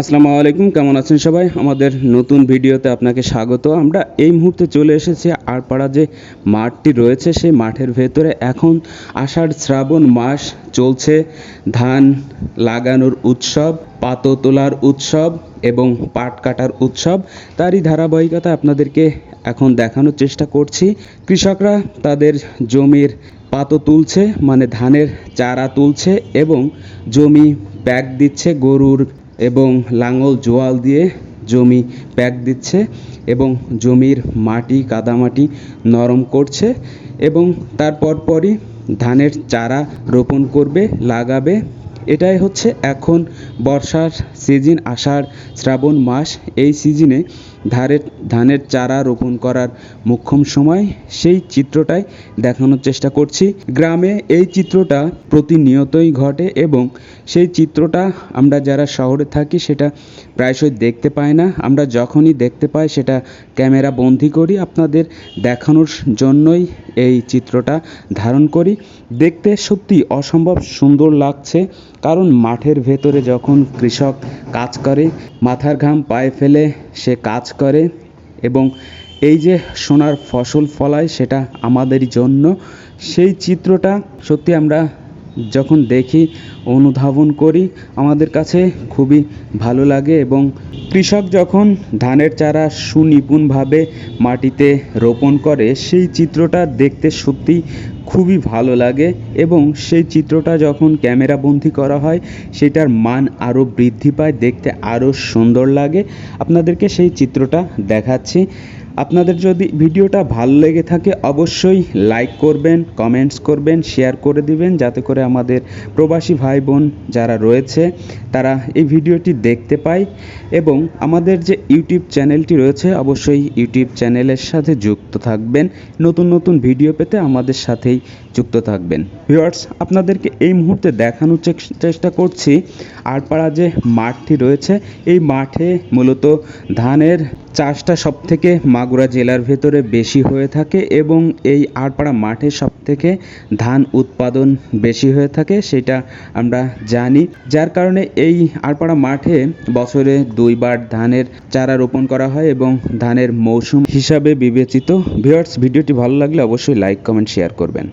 আসসালামু আলাইকুম, কেমন আছেন সবাই? আমাদের নতুন ভিডিওতে আপনাকে স্বাগত। আমরা এই মুহূর্তে চলে এসেছি আরপাড়া যে মাঠটি রয়েছে, সেই মাঠের ভেতরে। এখন আষাঢ় শ্রাবণ মাস চলছে, ধান লাগানোর উৎসব, পাতো তোলার উৎসব এবং পাট কাটার উৎসব। তারই ধারাবাহিকতা আপনাদেরকে এখন দেখানোর চেষ্টা করছি। কৃষকরা তাদের জমির পাতো তুলছে মানে ধানের চারা তুলছে এবং জমি প্যাক দিচ্ছে, গরুর এবং লাঙল জোয়াল দিয়ে জমি প্যাক দিচ্ছে এবং জমির মাটি, কাদামাটি নরম করছে এবং তারপর পরই ধানের চারা রোপণ করবে, লাগাবে। এটাই হচ্ছে এখন বর্ষার সিজন আষাঢ়, শ্রাবণ মাস। এই সিজনে ধারের, ধানের চারা রোপণ করার মোক্ষম সময়। সেই চিত্রটাই দেখানোর চেষ্টা করছি। গ্রামে এই চিত্রটা প্রতিনিয়তই ঘটে এবং সেই চিত্রটা আমরা যারা শহরে থাকি, সেটা প্রায়শই দেখতে পাই না। আমরা যখনই দেখতে পাই, সেটা ক্যামেরা বন্দি করি আপনাদের দেখানোর জন্যই। এই চিত্রটা ধারণ করি। দেখতে সত্যি অসম্ভব সুন্দর লাগছে, কারণ মাঠের ভেতরে যখন কৃষক কাজ করে, মাথার ঘাম পায়ে ফেলে সে কাজ করে এবং এই যে সোনার ফসল ফলায় সেটা আমাদের জন্য, সেই চিত্রটা সত্যি আমরা যখন দেখি, অনুধাবন করি, আমাদের কাছে খুবই ভালো লাগে এবং কৃষক যখন ধানের চারা সুনিপুণভাবে মাটিতে রোপণ করে, সেই চিত্রটা দেখতে সত্যি খুবই ভালো লাগে এবং সেই চিত্রটা যখন ক্যামেরাবন্দি করা হয়, সেটার মান আরও বৃদ্ধি পায়, দেখতে আরও সুন্দর লাগে। আপনাদেরকে সেই চিত্রটা দেখাচ্ছি। আপনাদের যদি ভিডিওটা ভালো লেগে থাকে, অবশ্যই লাইক করবেন কমেন্টস করবেন শেয়ার করে দিবেন, যাতে করে আমাদের প্রবাসী ভাই বোন যারা রয়েছে, তারা এই ভিডিওটি দেখতে পায়। এবং আমাদের যে ইউটিউব চ্যানেলটি রয়েছে, অবশ্যই ইউটিউব চ্যানেলের সাথে যুক্ত থাকবেন। নতুন নতুন ভিডিও পেতে আমাদের সাথেই যুক্ত থাকবেন। ভিউয়ার্স, আপনাদেরকে এই মুহূর্তে দেখানোর চেষ্টা করছি, আরপাড়া যে মাঠটি রয়েছে, এই মাঠে মূলত ধানের চাষটা সব থেকে মাগুরা জেলার ভেতরে বেশি হয়ে থাকে এবং এই আড়পাড়া মাঠে সব থেকে ধান উৎপাদন বেশি হয়ে থাকে সেটা আমরা জানি। যার কারণে এই আড়পাড়া মাঠে বছরে দুইবার ধানের চারা রোপণ করা হয় এবং ধানের মৌসুম হিসাবে বিবেচিত। ভিউয়ার্স, ভিডিওটি ভালো লাগলে অবশ্যই লাইক, কমেন্ট, শেয়ার করবেন।